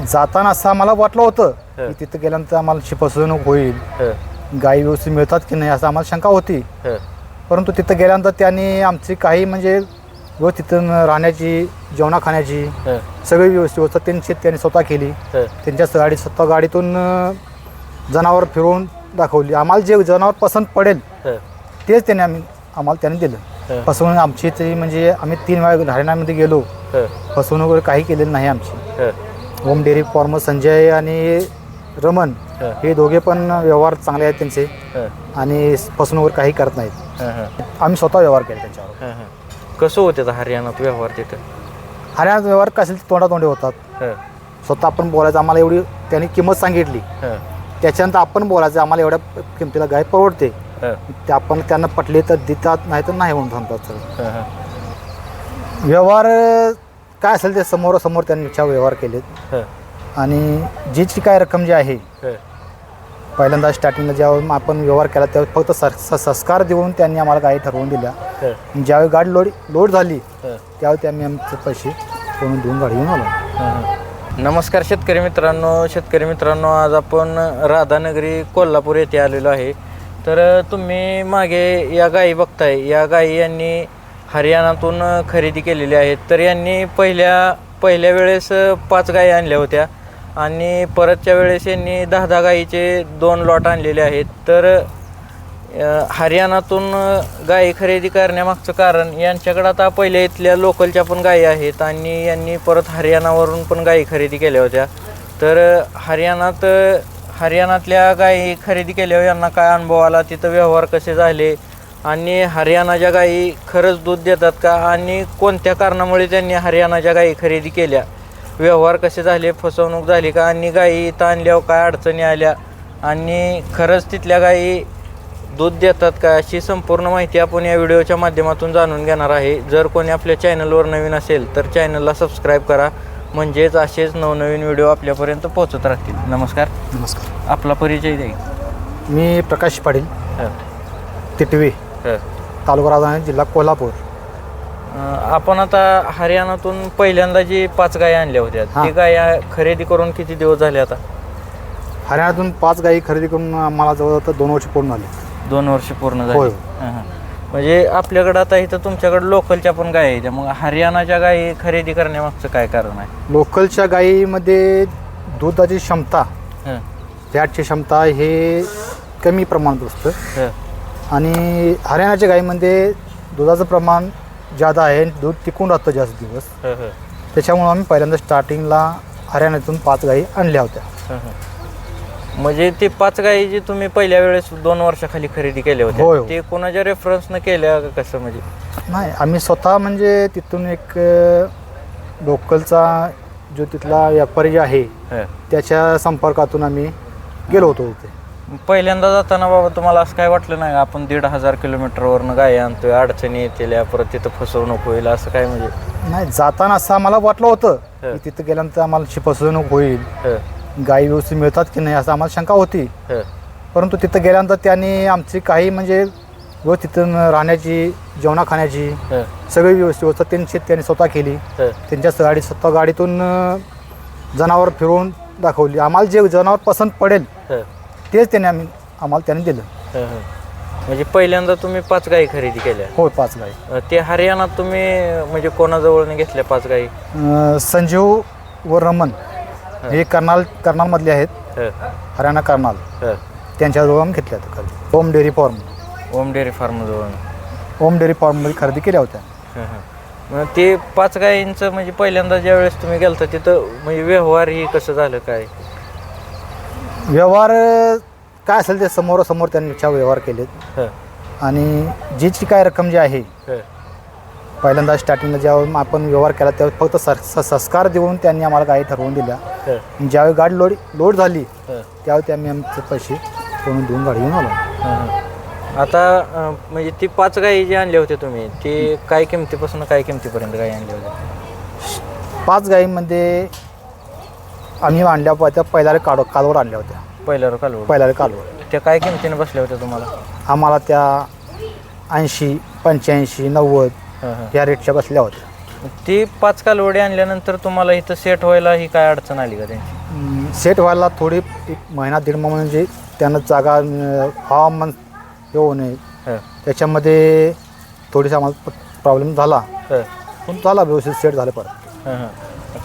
जाताना असं आम्हाला वाटलं होतं. की तिथं गेल्यानंतर आम्हाला शि- फसवणूक होईल गायी व्यवस्थित मिळतात की नाही असं आम्हाला शंका होती. परंतु तिथं गेल्यानंतर त्यांनी आमची काही म्हणजे व तिथं राहण्याची जेवणा खाण्याची सगळी व्यवस्थित व्यवस्था त्यांची त्यांनी स्वतः केली. त्यांच्या गाडी स्वतः गाडीतून जनावर फिरवून दाखवली. आम्हाला जे जनावर पसंत पडेल तेच त्यांनी आम्ही आम्हाला त्यांनी. दिलं. फसवणूक आमची तरी म्हणजे आम्ही तीन वेळा हरियाणामध्ये गेलो. फसवणूक वगैरे काही केलेली नाही आमची. होम डेअरी फॉर्म संजय आणि रमन हं. दोघे पण व्यवहार चांगले आहेत त्यांचे. आणि फसवणूक काही करत नाहीत. आम्ही स्वतः व्यवहार केले त्यांच्यावर. कसं होते हरियाणात व्यवहार तिथं? हरियाणात व्यवहार कसे तोंडातोंडे होतात. स्वतः आपण बोलायचं आम्हाला एवढी त्यांनी किंमत सांगितली. त्याच्यानंतर आपण बोलायचं आम्हाला एवढ्या किमतीला गाय परवडते. ते आपण त्यांना पटले तर देतात नाही तर नाही म्हणून सांगतात सर व्यवहार काय असेल ते समोरासमोर त्यांनी इच्छा व्यवहार केलेत. हं, आणि जीची काय रक्कम जी आहे हं, पहिल्यांदा स्टार्टिंगला जेव्हा आपण व्यवहार केला तेव्हा फक्त सर स- संस्कार देऊन त्यांनी आम्हाला गाडी ठरवून दिल्या. हं, ज्यावेळी गाडी लोड लोड झाली हं. त्यावेळी त्यांनी आमचे पैसे करून देऊन गाडी घेऊन आलो. नमस्कार शेतकरी मित्रांनो. शेतकरी मित्रांनो आज आपण राधानगरी कोल्हापूर येथे आलेलो आहे. तर तुम्ही मागे या गायी बघताय. या गायी यांनी हरियाणातून खरेदी केलेली आहेत. तर यांनी पहिल्या पहिल्या वेळेस पाच गायी आणल्या होत्या. आणि परतच्या वेळेस यांनी दहा दहा गायीचे दोन लॉट आणलेले आहेत. तर हरियाणातून गायी खरेदी करण्यामागचं कारण यांच्याकडं आता पहिले इथल्या लोकलच्या पण गायी आहेत. आणि यांनी परत हरियाणावरून पण गायी खरेदी केल्या होत्या. तर हरियाणात हरियाणातल्या गायी खरेदी केल्यावर यांना काय अनुभव आला? तिथं व्यवहार कसे झाले? आणि हरियाणाच्या गायी खरंच दूध देतात का? आणि कोणत्या कारणामुळे त्यांनी हरियाणाच्या गायी खरेदी केल्या? व्यवहार कसे झाले? फसवणूक झाली का? आणि गायी इथं आणल्यावर काय अडचणी आल्या? आणि खरंच तिथल्या गायी दूध देतात का? अशी संपूर्ण माहिती आपण या व्हिडिओच्या माध्यमातून जाणून घेणार आहे. जर कोणी आपल्या चॅनलवर नवीन असेल तर चॅनलला सबस्क्राईब करा. म्हणजेच असेच नवनवीन व्हिडिओ आपल्यापर्यंत पोहोचत राहतील. नमस्कार. नमस्कार. आपला परिचय द्या. मी प्रकाश पाटील. तिटवी. तालुका राजधानी जिल्हा कोल्हापूर. आपण आता हरियाणातून पहिल्यांदा जी पाच गायी आणल्या होत्या हां. ती गाया खरेदी करून किती दिवस झाले आता? हरियाणातून पाच गायी खरेदी करून आम्हाला जवळ दोन वर्ष पूर्ण झाली. दोन वर्ष पूर्ण. झाली. हं, हं. म्हणजे आपल्याकडं आता इथं तुमच्याकडे लोकलच्या पण गायी आहेत मग हरियाणाच्या गायी खरेदी करण्यामागचं काय कारण आहे? लोकलच्या गायीमध्ये दुधाची क्षमता हं, फॅटची क्षमता हे कमी प्रमाणात असतं. हं, आणि हरियाणाच्या गायीमध्ये दुधाचं प्रमाण जादा आहे दूध टिकून राहतं जास्त दिवस हं, हं. त्याच्यामुळं आम्ही पहिल्यांदा स्टार्टिंगला हरियाणातून पाच गायी आणल्या होत्या हं, हं. म्हणजे ते पाच गायी जी तुम्ही पहिल्या वेळेस दोन वर्षाखाली खरेदी केल्या होत्या होय. ते कोणाच्या रेफरन्सनं केल्या का कसं म्हणजे नाही आम्ही स्वतः म्हणजे तिथून एक लोकलचा जो तिथला व्यापारी जे आहे हं. त्याच्या संपर्कातून आम्ही गेलो होतो तिथे पहिल्यांदा जाताना बाबा तुम्हाला असं काय वाटलं नाही? आपण दीड हजार किलोमीटरवरनं गायी आणतोय अडचणी येतील परत तिथं फसवणूक होईल असं काय म्हणजे? नाही जाताना असं आम्हाला वाटलं होतं. की तिथं गेल्यानंतर आम्हाला फसवणूक होईल. हं, गायी व्यवस्थित मिळतात की नाही असं आम्हाला शंका होती. हं, परंतु तिथं गेल्यानंतर त्यांनी आमची काही म्हणजे व तिथं राहण्याची जेवणा खाण्याची हं, सगळी व्यवस्थित व्यवस्था त्यांची त्यांनी स्वतः केली. हं, त्यांच्या गाडी स्वतः गाडीतून अं, जनावर फिरवून दाखवली. आम्हाला जे जनावर पसंत पडेल हं, तेच त्यांनी आम्ही आम्हाला त्यांनी दिलं. हं, हं. म्हणजे पहिल्यांदा तुम्ही पाच गायी खरेदी केल्या. होय पाच गाई. अं, ते हरियाणात तुम्ही म्हणजे कोणाजवळने घेतल्या पाच गायी अं, संजीव व रमन हे. कर्नाल कर्नालमधले आहेत. हं, हरियाणा कर्नाल. हं. त्यांच्याजवळ आम्ही घेतल्या होत्या खरेदी. Home dairy farm home dairy फार्मजवळ home dairy फार्ममध्ये खरेदी केल्या होत्या. हं, हं. मग ते पाच गायींचं म्हणजे पहिल्यांदा ज्या वेळेस तुम्ही गेलता तिथं म्हणजे व्यवहार ही कसं झालं काय? व्यवहार काय असेल ते समोरासमोर त्यांनी इच्छा व्यवहार केलेत. हं, आणि जीची काय रक्कम जी आहे हं, पहिल्यांदा स्टार्टिंगला जेव्हा आपण व्यवहार केला तेव्हा फक्त सर स- संस्कार देऊन त्यांनी आम्हाला गाडी ठरवून दिल्या. हं, ज्यावेळी गाडी लोड लोड झाली हं, त्यावेळी त्यांनी आमचे पैसे करून देऊन गाडी घेऊन आलो. हं. आता अं, म्हणजे ती पाच गायी जी आणल्या होत्या तुम्ही ती काय किमतीपासून काय किमतीपर्यंत गायी आणल्या होत्या पाच गायीमध्ये आम्ही आणल्या होत्या पहिल्या काढ कालवर आणल्या होत्या. पहिल्यावर कालवड पहिल्या कालवर. त्या काय किमतीने बसल्या होत्या तुम्हाला? आम्हाला त्या ऐंशी पंच्याऐंशी नव्वद हं, हं, या रेटच्या बसल्या होत्या. ती पाच कालवडी आणल्यानंतर तुम्हाला इथं सेट व्हायला ही काय अडचण आली का त्यांची? अं, सेट व्हायला थोडी एक महिना दीड महिना म्हणजे त्यांना जागा अं, हवामान हे होऊ नये. हं, त्याच्यामध्ये थोडीसा आम्हाला प्रॉब्लेम झाला. हं, पण झाला व्यवस्थित सेट झालं परत. हं, हं.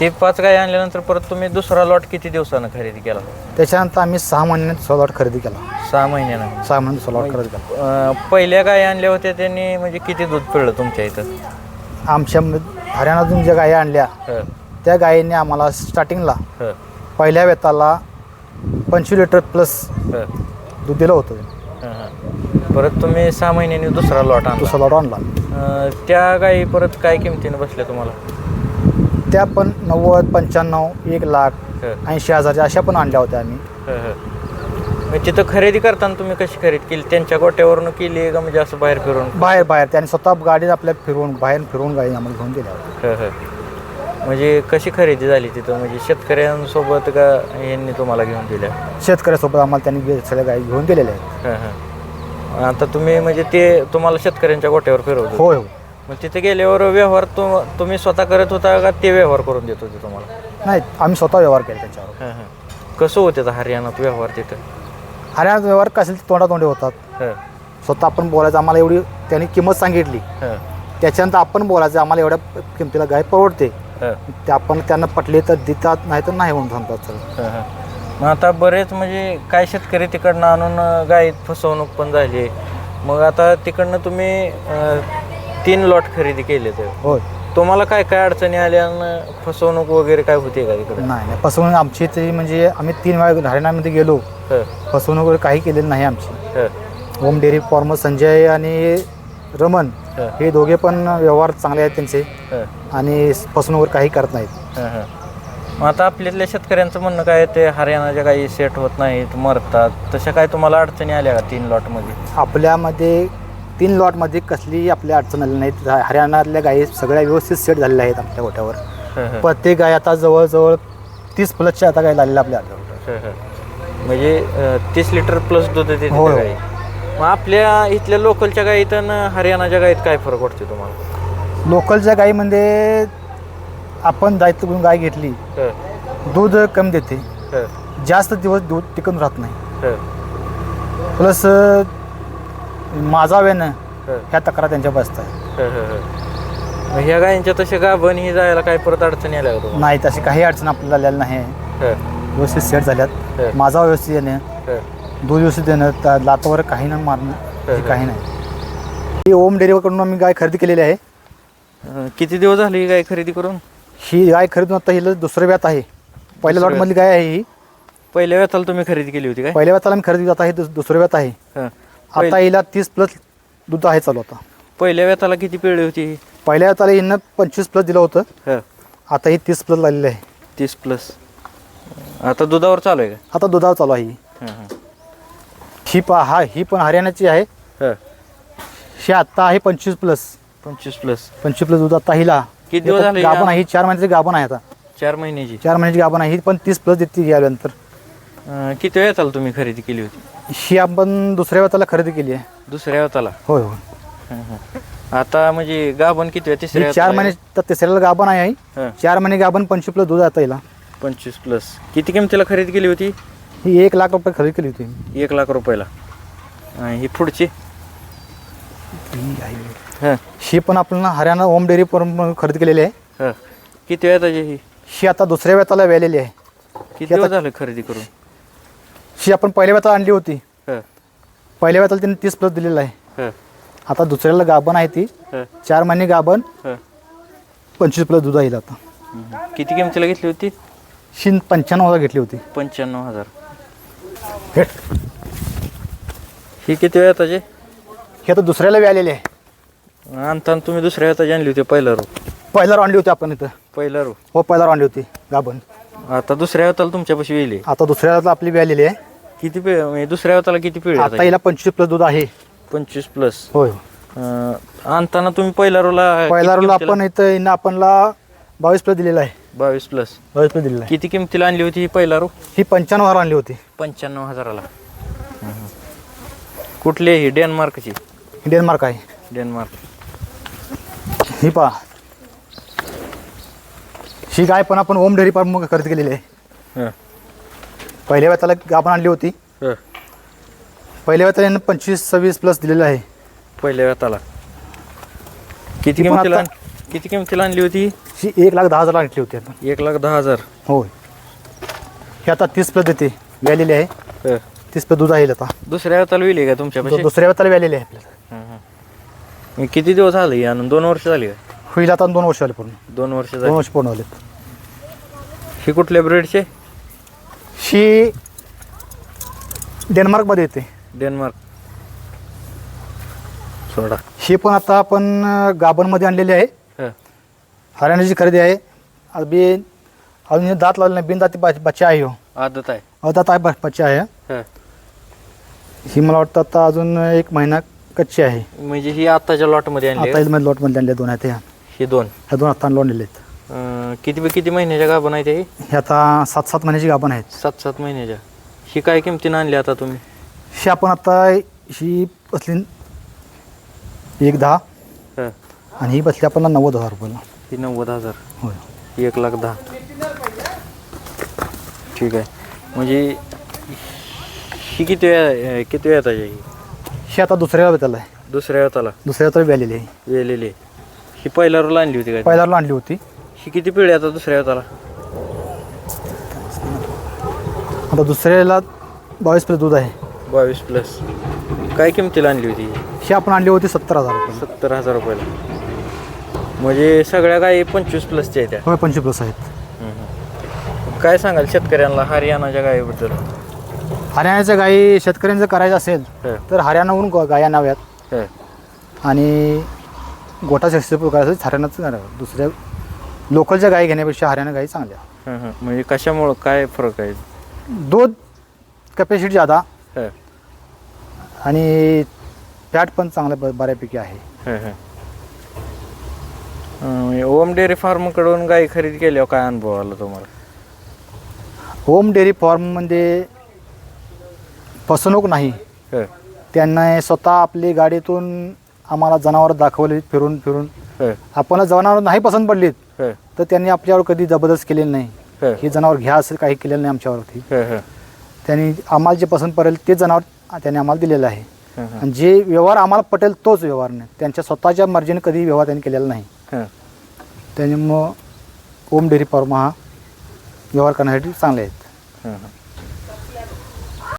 ते पाच गाय आणल्यानंतर परत तुम्ही दुसरा लॉट किती दिवसानं खरेदी केला? त्याच्यानंतर आम्ही सहा महिन्यात दुसरा लॉट खरेदी केला. सहा महिन्यानं? सहा महिन्यात दुसरा लॉट खरेदी केला. अं, पहिल्या गाय आणल्या होत्या त्यांनी म्हणजे किती दूध पिळलं तुमच्या इथं? आमच्या हरियाणातून ज्या गायी आणल्या हं, त्या गायीने आम्हाला स्टार्टिंगला हं, पहिल्या वेताला पंचवीस लिटर प्लस हं, दूध दिलं होतं. हं, हं. परत तुम्ही सहा महिन्यांनी दुसरा लॉट आणला. दुसरा लॉट आणला. अं, त्या गायी परत काय किमतीने बसल्या तुम्हाला? त्या पण नव्वद पंच्याण्णव एक लाख हं, ऐंशी हजारच्या अशा पण आणल्या होत्या आम्ही. हं, हं. मग तिथं खरेदी करताना तुम्ही कशी खरेदी केली? त्यांच्या गोट्यावरून केली आहे का म्हणजे असं बाहेर फिरून? बाहेर बाहेर. त्यांनी स्वतः गाडीत आपल्या फिरवून बाहेर फिरवून गाडी आम्हाला घेऊन दिल्या. होत्या हं, हं. म्हणजे कशी खरेदी झाली तिथं? म्हणजे शेतकऱ्यांसोबत का यांनी तुम्हाला घेऊन दिल्या? शेतकऱ्यासोबत आम्हाला त्यांनी गे- सगळ्या गायी घेऊन दिलेल्या आहेत. हं, हं. आता तुम्ही म्हणजे ते तुम्हाला शेतकऱ्यांच्या गोट्यावर फिरवत. होय हो मग तिथे गेल्यावर व्यवहार तुम तुम्ही स्वतः करत होता का ते व्यवहार करून देत होते तुम्हाला? नाही आम्ही स्वतः व्यवहार केला त्यांच्यावर. हं, हं. कसं होते हरियाणात व्यवहार तिथं? हरियाणात व्यवहार कसेल तोंडातोंडी होतात. हं, स्वतः आपण बोलायचं आम्हाला एवढी त्यांनी किंमत सांगितली. हं, त्याच्यानंतर आपण बोलायचं आम्हाला एवढ्या किमतीला गाय परवडते. हं, ते आपण त्यांना पटले तर देतात नाही तर नाही म्हणून सांगतात सर. हं, हं. मग आता बरेच म्हणजे काय शेतकरी तिकडनं आणून अं, गायीत फसवणूक पण झाली मग आता तिकडनं तुम्ही अं, तीन लॉट खरेदी केले तर. होय. तुम्हाला काय काय अडचणी आल्या फसवणूक वगैरे काय होते का तिकडे नाही नाही. फसवणूक आमची तरी म्हणजे आम्ही तीन वेळा हरियाणामध्ये गेलो. हं, फसवणूक वगैरे काही केलेली नाही आमची. हं, होम डेअरी फॉर्म संजय आणि रमन हं, हे दोघे पण व्यवहार चांगले आहेत त्यांचे. हं, आणि फसवणूक वगैरे काही करत नाहीत. हं, हं. मग आता आपल्यातल्या शेतकऱ्यांचं म्हणणं काय आहे, ते हरियाणाच्या काही सेट होत नाहीत मरतात. तशा काय तुम्हाला अडचणी आल्या का तीन लॉटमध्ये आपल्यामध्ये तीन लॉटमध्ये कसलीही आपल्या अडचण आली नाहीत. हरियाणातल्या गायी सगळ्या व्यवस्थित सेट झालेल्या आहेत आपल्या गोट्यावर हं, हं, प्रत्येक गाय आता जवळजवळ तीस प्लसच्या आता गाय झालेल्या आपल्या. हं, हं. म्हणजे तीस लिटर प्लस दूध देते. गाई. मग आपल्या इथल्या लोकलच्या गायीत आणि हरियाणाच्या गायीत काय फरक वाटतो तुम्हाला? लोकलच्या गायीमध्ये आपण दायित्व गाय घेतली हं, दूध कमी देते. हं, जास्त दिवस दूध टिकून राहत नाही. हं, प्लस माझा वेनं हं, ह्या तक्रार त्यांच्या बसत आहे हं, हं, हं. मग ह्या गायींच्या तशा गाभण ही जायला काय परत अडचणी आल्या का तुम्हाला? नाही तशी काही अडचण आपल्याला आलेली नाही. हं, व्यवस्थित सेट झाल्यात. हं, माझा व्यवस्थित येणं हं, दूध व्यवस्थित देणं त्या लातावर काही न मारणं हे काही नाही. ही ओम डेअरीकडून आम्ही गाय खरेदी केलेली आहे. अं, किती दिवस झाले ही गाय खरेदी करून? ही गाय खरेदून आता हिला दुसरं व्यात आहे. पहिल्या दुसरं लॉटमधली गाय आहे ही. पहिल्या वेळाला तुम्ही खरेदी केली होती काय? पहिल्या व्याताला मी खरेदी आता हे दुस- दुसरं व्यात आहे. हं. आता हिला तीस प्लस दूध आहे चालू आता. पहिल्या वेताला किती पिळली होती? पहिल्या व्याताला हिनं पंचवीस प्लस दिलं होतं. हं, आता ही तीस प्लस लागलेली आहे. तीस प्लस आता दुधावर चालू आहे आता दुधावर चालू आहे ही. हं, हं. ही पा हा ही पण हरियाणाची आहे. हं, ही आता आहे पंचवीस प्लस पंचवीस प्लस पंचवीस प्लस दूध आता हिला. किती दिवस झाले गाभण आहे चार महिन्याची गाभण आहे आता. चार महिन्याची. चार महिन्याची गाभण आहे ही पण तीस प्लस देते यानंतर. अं, किती वेळाला तुम्ही खरेदी केली होती? ही आपण दुसऱ्या वेळाला खरेदी केली आहे. दुसऱ्या वेताला होय होय. हं, हं. आता म्हणजे गाभण किती वेळ तिसऱ्या ही चार वेताला महिने तर तिसऱ्याला गाभण आहे. हं, चार महिने गाभण पंचवीस प्लस दूध आता हिला पंचवीस प्लस. किती किमतीला खरेदी केली होती? ही एक लाख रुपये खरेदी केली होती. एक लाख रुपयाला. आणि ही पुढची? ही आहे. हं, ही पण आपण हरियाणा होम डेअरी पण खरेदी केलेली आहे. हं. किती वेळ ही? ही आता दुसऱ्या वेताला वेलेली आहे. किती दिवस झालं खरेदी करून? ही आपण पहिल्या वेताला आणली होती. हं, पहिल्या वेताला तिने तीस प्लस दिलेला आहे. हं, आता दुसऱ्याला गाभण आहे ती. हं, चार महिने गाभण. हं. पंचवीस प्लस दूध आहे हिला आता. किती किमतीला घेतली होती? ही पंच्याण्णव हजार घेतली होती. पंच्याण्णव हजार. हेट. ही किती वेळ त्याची ही आता दुसऱ्याला वेलेली आहे. आणताना तुम्ही दुसऱ्या वेळाची आणली होती पहिला रो. पहिल्यावर आणली होती आपण इथं. पहिला रो. हो पहिल्यावर आणली होती गाभण. आता दुसऱ्या वेळाला तुमच्यापाशी वेली आता दुसऱ्याला आपली वेलेली आहे. किती पिळ म्हणजे दुसऱ्या वेळाला किती पिळ आता हिला पंचवीस प्लस दूध आहे. पंचवीस प्लस होय. आणताना तुम्ही पहिला रोला पहिला रोल आपण इथं आपणला बावीस प्लस दिलेला आहे. बावीस प्लस बावीस प्लस दिलेला किती किमतीला आणली होती ही पहिला रो? ही पंच्याण्णव हजार आणली होती. पंच्याण्णव हजाराला. कुठली आहे ही? डेन्मार्कची इंडियन मार्क आहे. डेन्मार्क ही पहा. ही गाय पण आपण ओम डेअरी फार्म खरेदी केलेली आहे. हं, पहिल्या वेळेला गाभण आणली होती. हं. पहिल्या वेळेला यानं पंचवीस सव्वीस प्लस दिलेलं आहे. पहिल्या वेताला किती किमतीला किती किमतीला आणली होती? ही एक लाख दहा हजार घेतली होती आपण एक लाख दहा हजार. होय. हे आता तीस प्लस देते. व्यालेली आहे. हं. तीस प्लस दूध आहे आता. दुसऱ्या वेताला विली का तुमच्यापाशी? दुसऱ्या वेळेला व्यालेली आहे आपल्याला. हं, हं. किती दिवस झाले ही दोन वर्ष झाली का? होईल आता दोन वर्ष आले पूर्ण. दोन वर्ष दोन झाली वर्ष पूर्ण आलेत ही कुठल्या ब्रेडचे? ही डेन्मार्कमध्ये येते. डेन्मार्क. सोडा. ही पण आता आपण अं, गाभणमध्ये आणलेली आहे. हं, हरियाणाची खरेदी आहे. अगदी अजून हे दात लावले नाही. बिनदाती बच- बच्चा आहे हो. आदत आहे. अदात आहे ब- बच्चा आहे. हं. ही मला वाटतं आता अजून एक महिना कच्ची आहे. म्हणजे ही आत्ताच्या लॉटमध्ये आणली आता? इथमध्ये लॉटमध्ये आणले दोन आहेत ह्या ही दोन? ह्या दोन आता लोन दिलेत अं, किती किती महिन्याच्या गाभण आहे ते हे आता सात सात महिन्याची गाभण आहेत. सात सात महिन्याच्या. ही काय किमतीनं आणली आता तुम्ही? ही आपण आता ही बसली एक दहा हं. आणि ही बसली आपल्याला नव्वद हजार रुपयाला. ही नव्वद हजार. होय. एक लाख दहा. ठीक आहे. म्हणजे ही किती वेळा किती वेळात आहे ही? आता दुसऱ्या आहे. दुसऱ्या वेळाला दुसऱ्या वेळेला व्यालेली आहे. वेलेली आहे. ही पहिल्या रोला आणली होती काय पहिल्याला आणली होती. ही किती पिढी आता दुसऱ्या वेळाला आता दुसऱ्याला बावीस प्लस दूध आहे. बावीस प्लस काय किमतीला आणली होती? ही? ही आपण आणली होती सत्तर हजार रुपये. सत्तर हजार रुपयाला. म्हणजे सगळ्या गायी पंचवीस प्लसच्या आहेत त्या. होय पंचवीस प्लस आहेत. काय सांगाल शेतकऱ्यांना हरियाणाच्या गायीबद्दल हरियाणाच्या गायी शेतकऱ्यांचं करायचं असेल हं, तर हरियाणाहून ग- गाया न्याव्यात. हं. आणि गोटा शस्त्र करायचं हरियाणाच करावं दुसऱ्या लोकलच्या गायी घेण्यापेक्षा हरियाणा गायी चांगल्या. हं, हं. म्हणजे कशामुळं? काय फरक आहे? दूध कपॅसिटी जादा हं, आणि फॅट पण चांगलं ब- बऱ्यापैकी आहे. हं, हं. म्हणजे ओम डेअरी फार्मकडून गाई खरेदी केल्यावर काय अनुभव आला तुम्हाला? होम डेअरी फॉर्ममध्ये फसवणूक नाही. हं, त्यांना स्वतः आपली गाडीतून आम्हाला जनावर दाखवली फिरून फिरून. आपल्याला जनावर नाही पसंत पडलीत. तर त्यांनी आपल्यावर कधी जबरदस्त केलेली नाही. हं, जनावर घ्या असं काही केलेलं नाही आमच्यावरती. त्यांनी आम्हाला जे पसंत पडेल ते जनावर त्यांनी आम्हाला दिलेलं आहे. आणि जे व्यवहार आम्हाला पटेल तोच व्यवहार नाही. त्यांच्या स्वतःच्या मर्जीने कधी व्यवहार त्यांनी केलेला नाही. हं. त्याच्यामुळं ओम डेअरी फार्म हा व्यवहार करण्यासाठी चांगले आहेत.